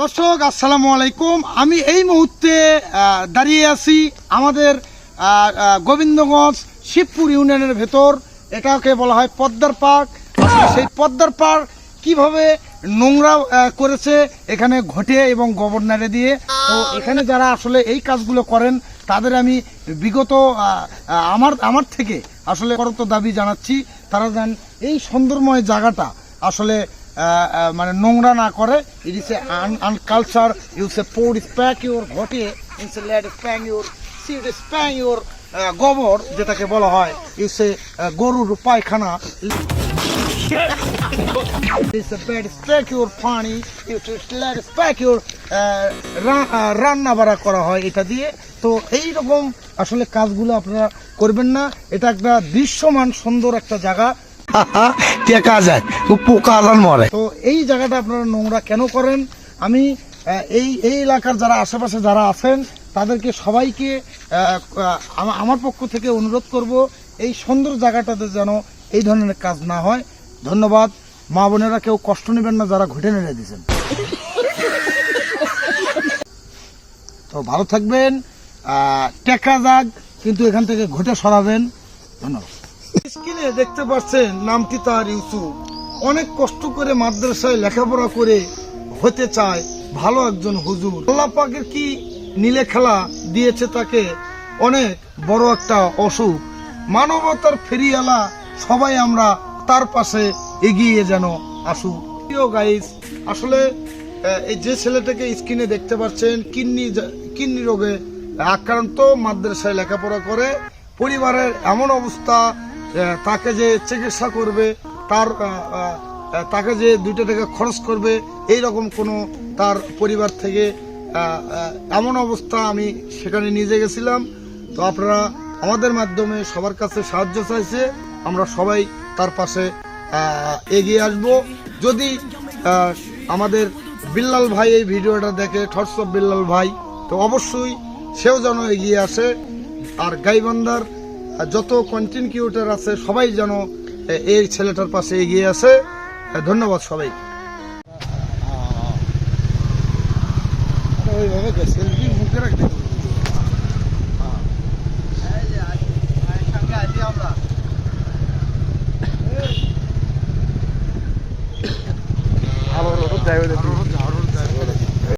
দর্শক, আসসালামু আলাইকুম। আমি এই মুহূর্তে দাঁড়িয়ে আছি আমাদের গোবিন্দগঞ্জ শিবপুর ইউনিয়নের ভেতর। এটাকে বলা হয় পদ্মার পার্ক। সেই পদ্মার পার্ক কীভাবে নোংরা করেছে, এখানে ঘটে এবং গোবর নাড়ে দিয়ে। তো এখানে যারা আসলে এই কাজগুলো করেন, তাদের আমি বিগত আমার আমার থেকে আসলে করত দাবি জানাচ্ছি। তারা যেন এই সুন্দরময় জায়গাটা আসলে মানে নোংরা না করে। It is a uncultured you say পোড স্প্যাক ইউর ঘটে ইন সে লেট স্প্যাং ইউর সিড স্প্যাং ইউর গোবর যেটাকে বলা হয়। ইউ সে গরুর পায়খানা। It's a bad spec your পানি let spec your uh, রান্না বাড়া করা হয় এটা দিয়ে। তো এই রকম আসলে কাজগুলো আপনারা করবেন না। এটা একটা দৃশ্যমান সুন্দর একটা জায়গা। টেকা যায় পোকা আলান মরে। তো এই জায়গাটা আপনারা নোংরা কেন করেন? আমি এই এই এলাকার যারা আশেপাশে যারা আছেন, তাদেরকে সবাইকে আমার পক্ষ থেকে অনুরোধ করব, এই সুন্দর জায়গাটাতে যেন এই ধরনের কাজ না হয়। ধন্যবাদ। মা বোনেরা কেউ কষ্ট নেবেন না, যারা ঘুটে নেড়ে দিয়েছেন। তো ভালো থাকবেন। টেকা যাক, কিন্তু এখান থেকে ঘুটে সরাবেন। ধন্যবাদ। স্ক্রিনে দেখতে পাচ্ছেন নামটি তার ইউসুফ। অনেক কষ্ট করে মাদ্রাসায় লেখাপড়া করে হতে চায় ভালো একজন হুজুর। আল্লাহ পাকের কি নীলে খেলা দিয়েছে তাকে? অনেক বড় একটা অসুখ। মানবতার ফেরিয়ালা সবাই আমরা তার পাশে এগিয়ে যেন আসুক প্রিয় গাইস আসলে এই যে ছেলেটাকে স্ক্রিনে দেখতে পাচ্ছেন, কিডনি কিডনি রোগে আক্রান্ত, মাদ্রাসায় লেখাপড়া করে। পরিবারের এমন অবস্থা তাকে যে চিকিৎসা করবে, তার তাকে যে দুইটা টাকা খরচ করবে এই রকম কোনো তার পরিবার থেকে এমন অবস্থা আমি সেখানে নিয়ে গেছিলাম। তো আপনারা আমাদের মাধ্যমে সবার কাছে সাহায্য চাইছে, আমরা সবাই তার পাশে এগিয়ে আসব। যদি আমাদের বিল্লাল ভাই এই ভিডিওটা দেখে অফ বিল্লাল ভাই, তো অবশ্যই সেও যেন এগিয়ে আসে। আর গাইবান্ধার যত কন্টিনিউটার আছে সবাই যেন এই ছেলেটার পাশে এগিয়ে আছে হ্যাঁ, ধন্যবাদ সবাই আমরা